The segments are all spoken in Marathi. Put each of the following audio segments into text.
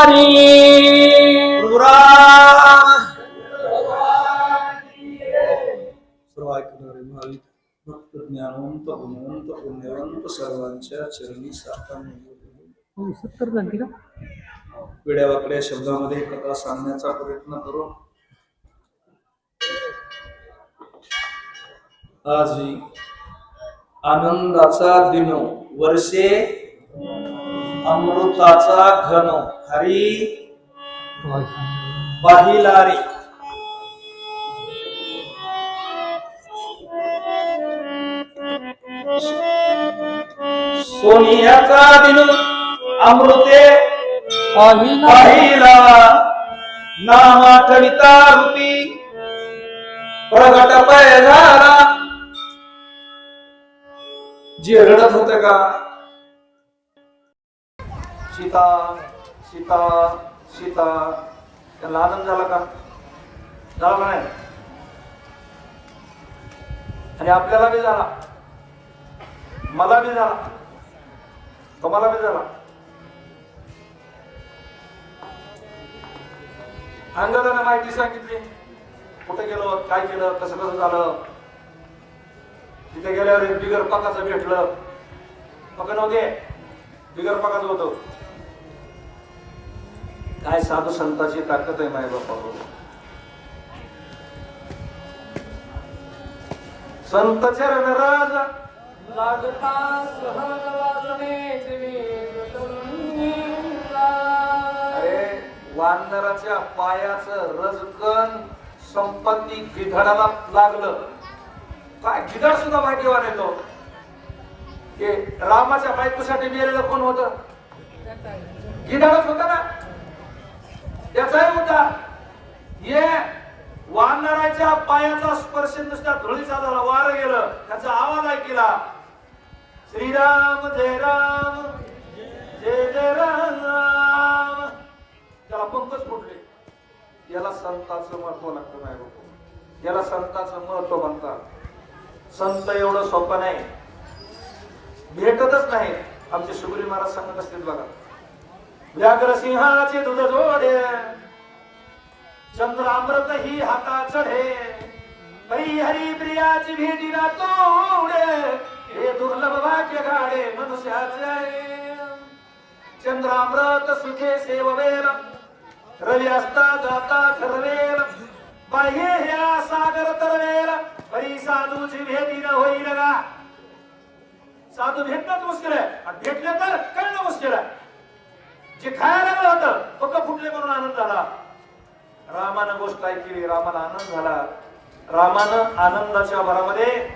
पाचारी सर्व ऐकणारे भाविक भक्त ज्ञानवंत गुणवंत पुण्यवंत सर्वांच्या चरणी साष्टांग हो सत्तर झाली का? वेड्यावाकड्या शब्दामध्ये कथा सांगण्याचा प्रयत्न करू. आज ही आनंदाचा दिन वर्षे अमृताचा घन हरी बाहिलारी. सोनियाचा दिन अमृते पाहिला. नाम आठविता रूपी प्रगट पय झाला जे रडत होत का? सीता सीता सीता. त्याला आनंद झाला का? झाला का नाही? आणि आपल्याला बी झाला. मला बी झाला. तुम्हाला बी झाला. अंगदाने माहिती सांगितली. कुठे गेलो काय केलं कसं कसं झालं? तिथे गेल्यावर बिगर पाकाचं भेटलं. पक नव्हते. बिगर पाकाचं होतं. काय साधू संताची ताकद आहे माय बापा संत चरण राज लागता सहज. अरे वानराच्या पायाचं रजकन संपत्ती गिधाडाला लागलं. काय गिधाड सुद्धा भाग्यवान येतो रामाच्या बायकोसाठी मेलेलं कोण होत? गिधाडच होता ना? त्याचाही होता ये वानराच्या पायाचा स्पर्श नुसत्या धुळीचा झाला वार गेलं. त्याचा आवाज ऐकला. श्रीराम जय राम जय जय राम. त्याला पंकच फुटले. याला संताचं महत्त्व लागतं नाही बाबा याला संताचं महत्त्व म्हणतात. संत एवढं सोपं नाही. भेटतच नाही. आमचे सुगरी महाराज सांगत असतील बघा. व्याघ्र सिंहाचे दूध जोडे. चंद्रामृत ही हाता चढे हरी हरी प्रियाची भेटी ना तोडे. हे दुर्लभ भाग्य गाडे मनुष्याचे. चंद्रामृत सुखे सेववेल. रवी असता जाता ठरवेल. बाह्य ह्या सागर तरवेल. हरी साधूची भेटी न होईल का साधू भेटणंच मुश्किल आहे. आणि भेटले तर कळणं मुश्किल आहे. जे खायला लागलं होतं पक्क फुटले म्हणून आनंद झाला. रामानं गोष्ट ऐकली रामाला आनंद झाला. रामानं आनंदाच्या भरामध्ये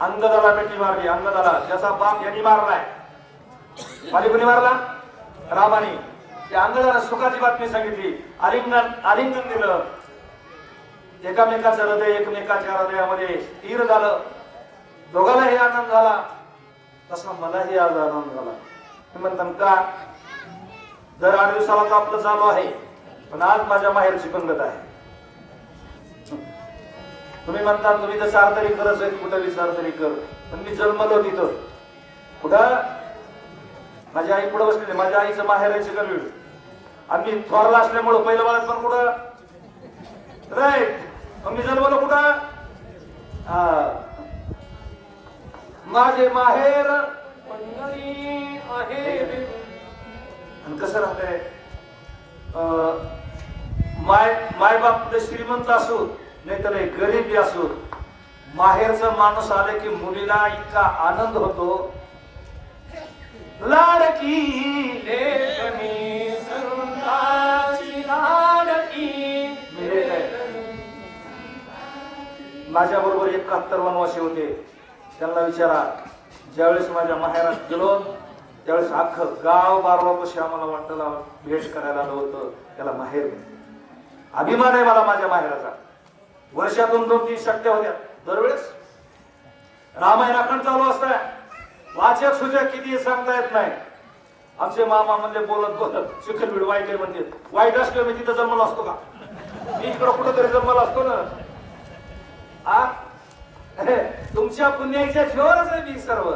अंगदाला पेटी मारली. अंगदाला ज्याचा बाप यांनी मारलाय. माली कोणी मारला. रामाने त्या अंगदाला सुखाची बातमी सांगितली. आलिंगन आलिंगन दिलं. एकामेकाचं हृदय एकमेकाच्या हृदयामध्ये स्थिर झालं. दोघांनाही आनंद झाला. तसा मलाही आज आनंद झाला. म्हणतात का दर आठ दिवसाला आपलं चालू आहे. पण आज माझ्या माहेरची पंगत आहे. तुम्ही म्हणता तुम्ही तर विचार तरी करच आहे कुठं विचार तरी कर. पण मी जन्मलो तिथं. कुठं? माझी आई पुढे बसलेली माझ्या आईचं माहेर आहे चिकन आणि मी थोरला असल्यामुळं पहिलं बाळात पण कुठं? राईट. मग मी जन्मलो कुठं? हा. माझे माहेर पंढरी आहे. आणि कसं राहतंय? अं, माय माय बाप श्रीमंत असो नाही तर गरीबी असो माहेरचं माणूस आले की मुलीला इतका आनंद होतो. लाडकी लेखनी संताची लाडकी माझ्या बरोबर एकाहत्तर वनवासी होते. त्यांना विचारा ज्यावेळेस माझ्या माहेरात गेलो त्यावेळेस अख्खं गाव बारवापाशी आम्हाला वाटलं भेट करायला आलं होतं त्याला माहेर अभिमान आहे मला माझ्या माहेराचा. वर्षातून दोन तीन शक्य होत्या. दरवेळेस रामायण अखंड चालू असताय. वाचक सूचक किती सांगता येत नाही. आमचे मामा म्हणजे बोलत बोलत चिखल बीड वाईट आहे म्हणजे वाईट असलं मी तिथं जन्मला असतो का? मी इकडं कुठंतरी जन्मला असतो ना? आ? अरे, तुमच्या पुण्याच्या जीवावरच आहे मी सर्व.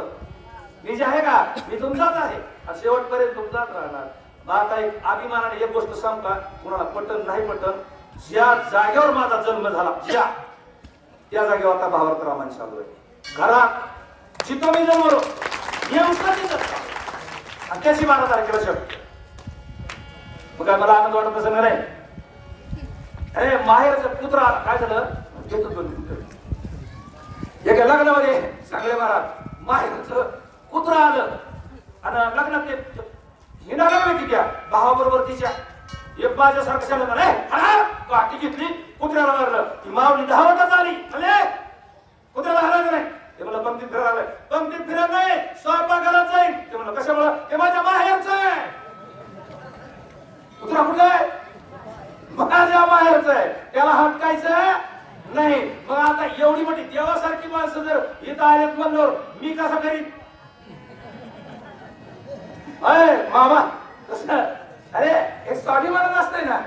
मी जे आहे का मी तुमचाच आहे. आणि शेवटपर्यंत तुमचाच राहणार. मग आता एक अभिमानाने एक गोष्ट सांग का कुणाला पटन नाही पटन ज्या जागेवर माझा जन्म झाला ज्या त्या जागेवर आता भावार्थ रामायण चालू आहे. घरात जिथं मी जन्मलो नेमकं तिथं आणि त्याची बारा तारखेला शब्द मग काय मला आनंद वाटत असं नाही? अरे माहेरचं पुत्र काय झालं? घेतो दोन मिनिटं. एका लग्नामध्ये चांगले महाराज माहेरचं कुत्र आलं. आणि लग्नात ते हिंडायला माहिती त्या भावाबरोबर तिच्या. एक माझ्यासारखं झालं ना रे काठी घेतली कुत्र्याला मारलं. ती मावली धावतच आली. अले कुत्र्याला हरायचं नाही. ते मला पंक्तीत फिरायला पंक्तीत फिरत नाही स्वयंपाकाला जाईल ते म्हणलं कशामुळं? ते माझ्या माहेरच आहे. कुत्रा कुठला आहे? माझ्या बाहेरच आहे. त्याला हटकायचं नाही. मग आता एवढी मोठी देवासारखी माणसं जर इथं आलेत म्हणल्यावर मी कसा करीन? अय मामा कसं? अरे हे स्वाभिमानच असतंय ना.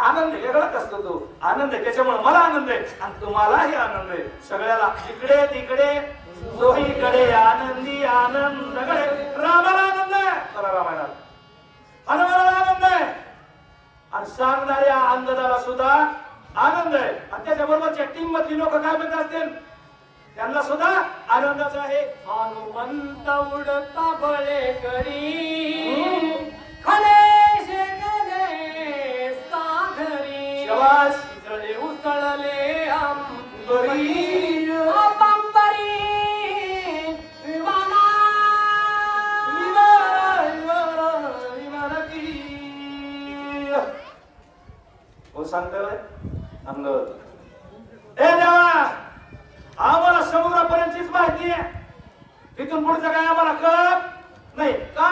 आनंद वेगळाच असतो तो. आनंद आहे त्याच्यामुळे मला आनंद आहे. आणि तुम्हालाही आनंद आहे. सगळ्याला इकडे तिकडे सोहीकडे आनंदी आनंदकडे रामाला आनंद आहे. चला रामायणाला. हनुमानाला आनंद आहे. आणि सांगणाऱ्या आनंदाला सुद्धा आनंद आहे. आणि त्याच्याबरोबर बरोबरच्या टीम मधली लोक काय म्हणत असतील? त्यांना सुद्धा आनंदाचा आहे हनुमंत उडता बळे करी खले शेगले सागरी. जळे अंबरी. अंबरी विमाना की. कोण सांगतोय अंगद ए देवा आम्हाला समुद्रापर्यंतचीच माहिती आहे. तिथून पुढचं काय आम्हाला कळत नाही. का?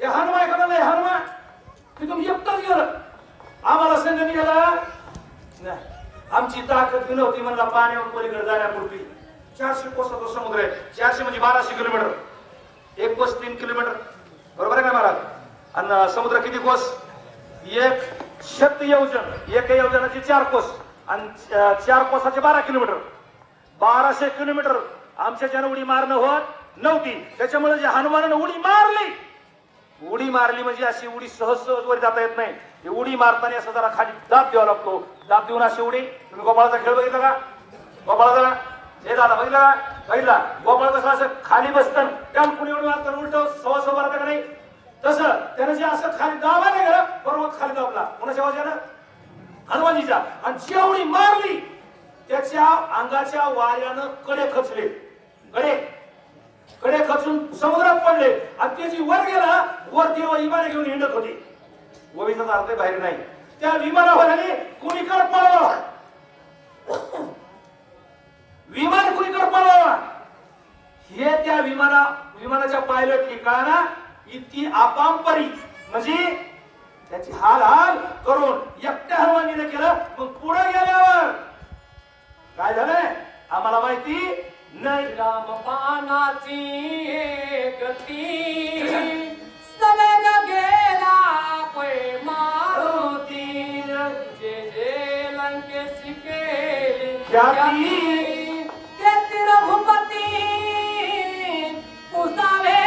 हे हनुमान एखादा नाही हनुमान? तिथून एकटाच गेलं. आम्हाला संघ निघाला. नाही. आमची ताकद बी नव्हती म्हणला पाण्यावर पलीकडे जाण्यापूर्वी चारशे कोसाचा समुद्र आहे. चारशे म्हणजे बाराशे किलोमीटर. एक कोस तीन किलोमीटर. बरोबर आहे का महाराज? आणि समुद्र किती कोस? एक शत योजन एक योजनाचे चार कोस. आणि चार कोसाचे बारा किलोमीटर. बाराशे किलोमीटर आमच्या ज्यानं उडी मारणं होत नव्हती. त्याच्यामुळे जे हनुमानानं उडी मारली उडी मारली म्हणजे अशी उडी सहज सहज वर जाता येत नाही. हे उडी मारताना असं जरा खाली दाब द्यावा लागतो. दाब देऊन अशी उडी. तुम्ही गोपाळाचा खेळ बघितला का? गोपाळाचा हे दादा बघितला का? बघितला. गोपाळ कसं असं खाली बसतं त्याला कुणी उडी मारतं उलट सव्वा सव्वा राहतं का नाही? तसं त्यानं जे असं खाली दाबायला गेलं बरोबर खाली दाबला. कोणाच्या वाजानं हनुमानजीच्या. आणि जी उडी मारली त्याच्या अंगाच्या वाऱ्यानं कडे खचले. कडे. कडे खचून समुद्रात पडले. आणि त्याची वर गेला वर देव विमाने घेऊन हिंडत होती. ओवीचा अर्थ बाहेर नाही. त्या विमानावर कुणीकडे पळवा? विमान कुणीकडे पळवा? हे त्या विमाना विमानाच्या पायलटनी कळाना इतकी आपांपरी म्हणजे त्याची हाल हाल करून एकट्या हनुमानीने केलं मग पुढे गेल्यावर काय झालंय? आम्हाला माहिती? नाही. रामबाणाची एकती समेल गेला पै मारुती. जे जे लंकेशी केली ख्याती. ख्याती रघुपती? पुसावे.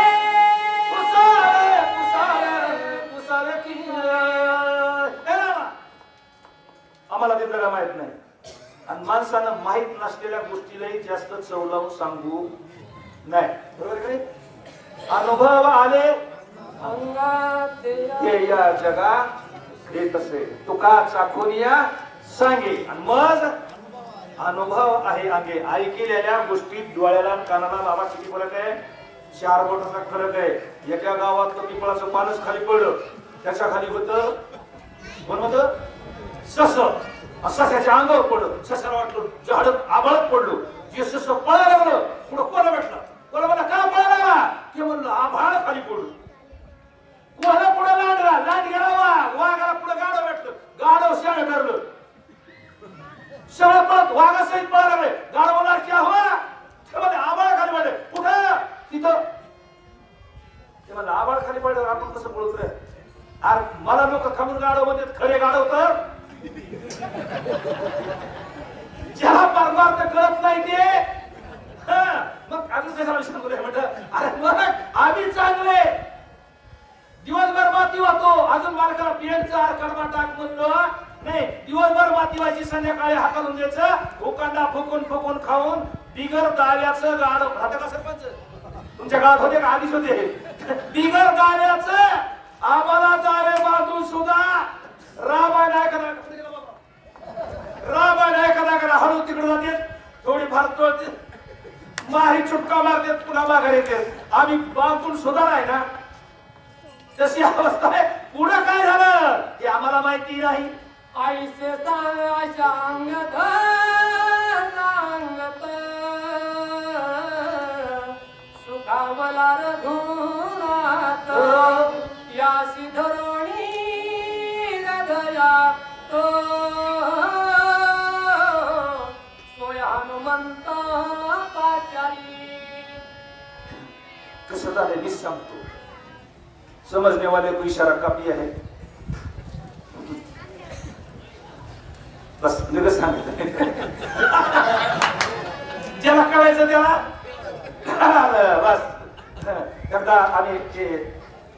पुसावे, पुसावे, पुसावे की? रामा. आम्हाला ते जरा माहीत नाही. आणि माणसानं माहीत नसलेल्या गोष्टीलाही जास्त चव लावून सांगू नाही. बरोबर अनुभव आले? हे या जगा घेत असे. तुका चाकोनिया सांगे. आणि मग अनुभव आहे अंगे ऐकलेल्या गोष्टी डोळ्याला कानाला बाबा किती फरक आहे? चार बोटाचा फरक आहे. एका गावात पिंपळाचं पानच खाली पडलं? त्याच्याखाली होत? कोण होत? सस. ससाच्या अंगावर पडलं. ससाला वाटलं झाड आबळत पडलो. जे सस पेंटचा आरकडमा टाक म्हणलो. नाही दिवसभर मातीवाची संध्याकाळी हाकालून द्यायचं. उकांडा फुकून फुकून खाऊन बिगर दाव्याचं गाड राहतं का सरपंच? तुमच्या गावात होते का? आधीच होते. बिगर दाव्याचं आम्हाला दावे बाजून सुद्धा राबा नाही करा राबा नाही करा करा. हळू तिकडे जाते. थोडी फार तोडते. माही चुटका मारते पुन्हा माघारी येते. आम्ही बांधून सुद्धा आहे ना. तशी अवस्था आहे. पुढे काय झालं? आम्हाला माहिती नाही. आईसे सांगत सांगत. सुखावला रघुनाथ. यासी धरोणी हृदया तो. सोय हनुमंत पाचारी. कसं झालं मी सांगतो. समजने वाले को इशारा काफी आहे? बस लगेच सांगितलं ज्याला कळायचं त्याला. बस. एकदा आणि ते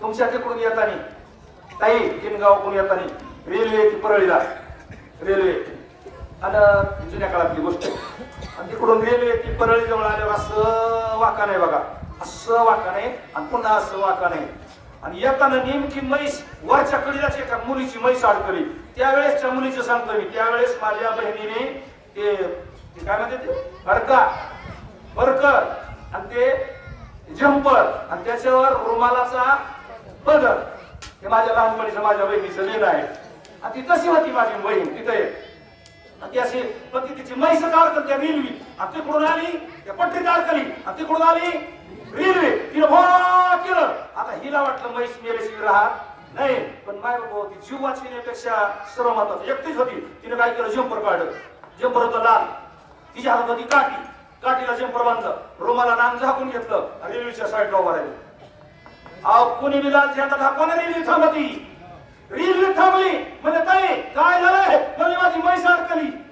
तुमच्या तिकडून येताना ताई किनगावकडून येताना रेल्वे ती परळीला. रेल्वे. आणि जुन्या काळातली गोष्ट. आणि तिकडून रेल्वे ती परळी जवळ आल्यावर असं वाका नाही बघा. असं वाका नाही आणि पुन्हा असं वाका नाही. आणि येताना नेमकी म्हैस वरच्या कडीलाच एका मुलीची म्हैस अडकली त्यावेळेस त्या मुलीचं सांगतो मी त्यावेळेस माझ्या बहिणीने ते ते काय म्हणते ते? भरका बरकर आणि ते जम्पर आणि त्याच्यावर रुमालाचा पदर हे माझ्या लहानपणीचं माझ्या बहिणीचं लिहिलं आहे. आणि ती तशी होती माझी बहीण तिथे ती अशी पण ती तिची म्हैस अडकल त्या रेल्वी. आणि तिकडून आली त्या पट्टीत अडकली आणि तिकडून आली रेल्वे तिला भो केलं आता हिला वाटलं म्हैस मेल्याशी राहा नाही पण माय बाबा होती जीव वाचविण्यापेक्षा सर्व महत्वाचं. एकटीच होती. तिने काय केलं? जम्पर काढलं. जम्पर होतं लाल. तिच्या हातात होती काठी. काठीला जेंपर बांधलं. रोमाला नाम झाकून घेतलं. रेल्वेच्या साईडला उभा राहिलं. अहो कोणी बी लाल झेंडा दाखवा रेल्वे थांबती. रेल्वे थांबली. म्हणजे काय काय झालंय? म्हणजे माझी म्हैस अडकली.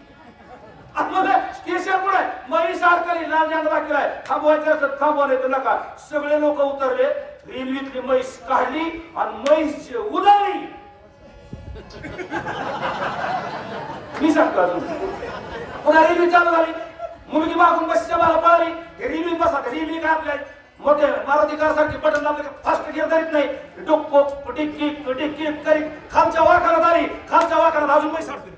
आतमध्ये स्टेशन पुढे म्हैस अडकली लाल झेंडा दाखवलाय थांबवायचं असं थांबवा नाही नका. सगळे लोक उतरले रेल्वेतली म्हैस काढली आणि म्हैस उदाळली मी सांगतो अजून. पुन्हा रेल्वे चालू झाली. मुलगी मागून बसच्या मला पळाली. रेल्वे बसा रेल्वे काय आपल्या मोठे मारुती कार सारखी बटन दाबले फास्ट गिअर करीत नाही. डोक टिक्की टिक्की करीत. खालच्या वाकडात आली. खालच्या वाकडात अजून पैसे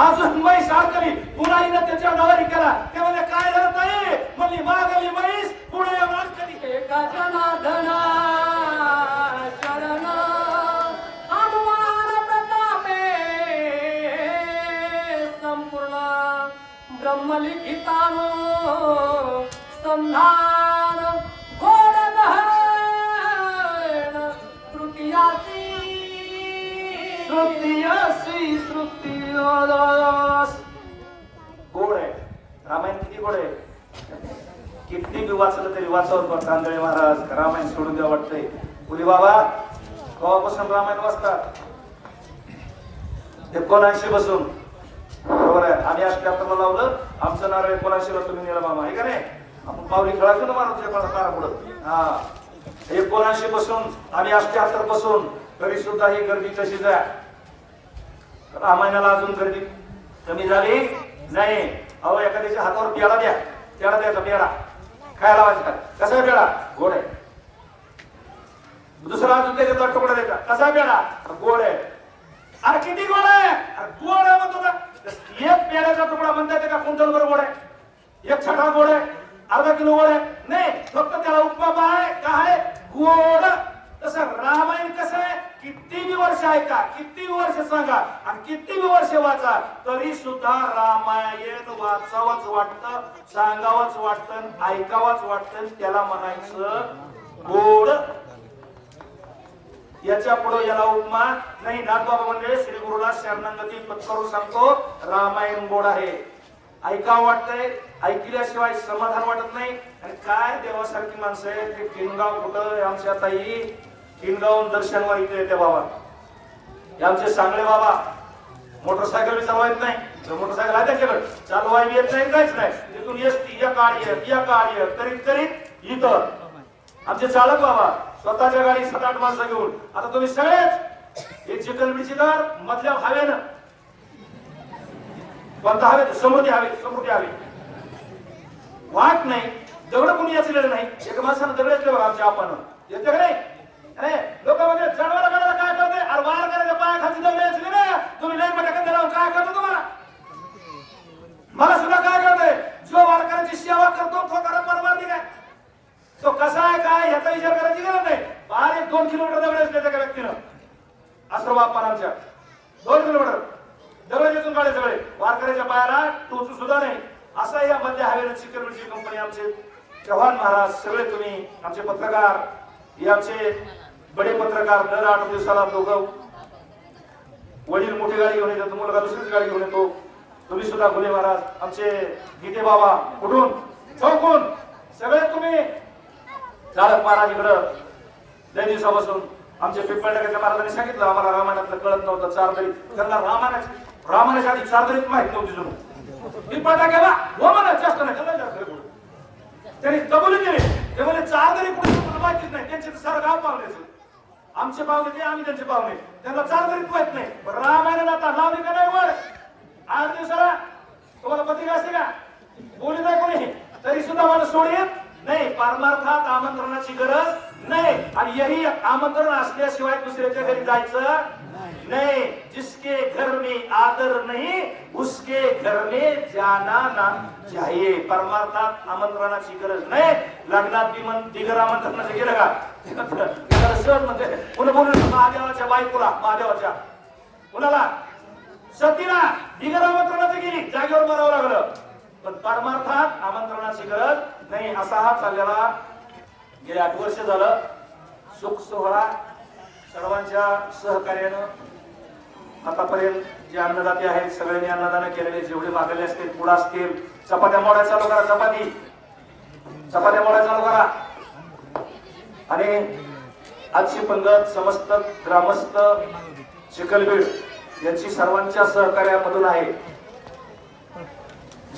अजून म्हैस अडकली पुन्हा हिनं त्याच्या नवारी केला. ते म्हणजे काय झालं ताई? म्हणली मागली म्हैस पुढे अडकली एका जनार्दना शरण हनुमान प्रतापे संपूर्ण ब्रह्मलिखितानो संधान घोड गहन तृतीयासी. श्रुती गोड आहे किती बी वाचलं तरी वाचवत बघ तांदळे महाराज रामायण सोडून द्या वाटतंय. बोली बाबा कवापासून रामायण वाचतात? एकोणऐंशी बसून बरोबर आहे. आम्ही अठ्याहत्तरला लावलं. आमचं नारळ एकोणऐंशीला तुम्ही नेला मामा. आहे का नाही? आपण पावली खेळायचो ना महाराजच्या काळा पुढं. हा. एकोणऐंशी पासून आणि अठ्याहत्तरपासून. तरी सुद्धा ही गर्दी तशीच आहे. रामायणाला अजून गर्दी कमी झाली नाही. अहो एखाद्याच्या हातावर पेडा द्या. पेढा द्यायचा पेडा खायला वाजता कसा आहे पेढा? गोड आहे. दुसरा अजून त्याच्या तुकडा द्यायचा. कसा आहे पेढा गोड आहे. अरे किती गोड आहे? अरे गोड आहे म्हणतो का? एक प्याड्याचा तुकडा म्हणता येते का? कुंटल बरोबर गोड आहे? एक छटा गोड आहे. अर्धा किलो गोड आहे. नाही फक्त त्याला उपमा आहे? काय गोड. तसं रामायण कसं आहे? किती बी वर्ष ऐका किती वर्ष सांगा आणि किती बी वर्ष वाचा तरी सुद्धा रामायण वाचावंच वाटत सांगावंच वाटत ऐकावंच वाटत त्याला म्हणायचं गोड. याच्यापुढे याला उपमा. नाही नाथबाबा म्हणजे श्री गुरुला शरणांगती पत्करून सांगतो रामायण गोड आहे. ऐकावं वाटतंय ऐकल्याशिवाय समाधान वाटत नाही. आणि काय देवासारखी माणसं आहे ते किनगाव कुठं आमच्या ताई? किनगाव दर्शन इथे येते बाबा. आमचे सांगळे बाबा. मोटरसायकल बी चालवायच नाही. तर मोटरसायकल आहे त्याच्याकडे. चालवाय बी येत नाही काहीच नाही. तिथून एस टी या e कार्य या e कार्य करीत करीत इथं. आमचे चालक बाबा स्वतःच्या गाडी सात आठ माणसं घेऊन. आता तुम्ही सगळेच हे चिकलबिचीदार मधल्या हवेनं. कोणता हवे समृद्धी हवी समृद्धी हवे वाट नाही. दगड कोणी असलेलं नाही. एका माणसानं दगड दगडच बघा आमच्या आपण येते का नाही? लोक म्हणजे जनावर करायला काय करते? अरे वार करायच्या पाया खाली दगड ना? तुम्ही लय मोठ्या कंदा काय करतो तुम्हाला? मला सुद्धा काय कळतंय जो वारकऱ्याची सेवा करतो तो करा परमार्थी काय तो कसा आहे काय ह्याचा विचार करायची गरज नाही. बारीक दोन किलोमीटर दगड असले त्या व्यक्तीनं. असं बाप्पा आमच्या दोन किलोमीटर. दगड येथून काढले सगळे. वारकऱ्याच्या पायाला टोचू सुद्धा नाही. असा या मध्य हवेला चिकनची कंपनी आमचे. चव्हाण महाराज सगळे तुम्ही आमचे पत्रकार हे आमचे बडे पत्रकार दर आठ दिवसाला दोघं वडील मोठी गाडी घेऊन येतात मुलगा दुसरीच गाडी घेऊन येतो. तुम्ही सुद्धा गुले महाराज आमचे गीते बाबा कुठून? चौकून. सगळे तुम्ही. चालक महाराज इकडं. लय दिवसापासून आमचे पिंपळटाकाच्या महाराजांनी सांगितलं आम्हाला रामायणातलं कळत नव्हतं चार दरी त्यांना रामायणाची रामायणाच्या आधी चारदरीच माहीत नव्हती जणू पिंपळटाक्याला हो म्हणा जास्त नाही त्यांना जास्त त्यांनी दबोली दिली. ते म्हणजे चारदरी कुठे? माहितीच नाही. त्यांचे सारं गाव पावण्याचं आमचे पाहुणे ते आम्ही त्यांचे पाहुणे. त्यांना चार तरी माहीत नाही. पण रामायण आता लावली का नाही वर. आज दिवसाला. तुम्हाला पत्रिका असते का? बोली नाही कोणी. तरी सुद्धा मला सोड येत नाही. परमार्थात आमंत्रणाची गरज नाही. आणि यही आमंत्रण असल्याशिवाय दुसऱ्याच्या घरी जायचं नाही. जिसके घर में आदर नहीं उसके घर में जाना ना चाहिए। परमार्थात आमंत्रणाची गरज नाही. लग्नात बिमन दिगर आमंत्रणाचं गेलं का? सर सहज म्हणते पुन्हा बोलून महादेवाच्या बायकोला महादेवाच्या. कुणाला? सतीला. दिगर आमंत्रणाचं गेली जागेवर मरावं लागलं. पण परमार्थात आमंत्रणाची गरज नाही असा हा चाललेला गेले आठ वर्ष झालं. सुख सोहळा सर्वांच्या सहकार्यानं आतापर्यंत जे अन्नदाते आहेत सगळ्यांनी अन्नदान केलेले जेवढे मागलेले असतील पुढा असतील चपात्या मोडा चालू करा चपाती. चपात्या मोडा चालू करा. आणि आजची पंगत समस्त ग्रामस्थ चिखलबीड यांची सर्वांच्या सहकार्यामधून आहे.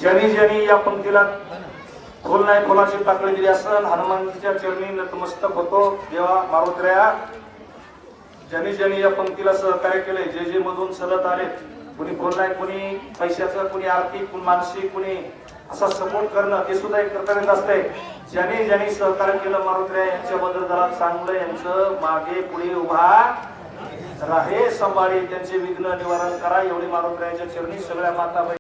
ज्यांनी ज्यांनी या पंक्तीला खोल नाही खोलाची पाकळी दिली असन हनुमानजीच्या चरणी नतमस्तक होतो देवा मारुत्र्या ज्यांनी ज्यांनी या पंक्तीला सहकार्य केले जे जे मधून सलत आले कुणी कोण कुणी पैशाचं कुणी आर्थिक कुणी मानसिक कुणी असा सपोर्ट करणं हे सुद्धा एक कर्तव्य असते ज्यांनी ज्यांनी सहकार्य केलं मारुत्र्या यांच्याबद्दल जरा चांगलं यांचं मागे पुढे उभा राहे सांभाळी त्यांचे विघ्न निवारण करा एवढी मारुत्र्याच्या चरणी सगळ्या माता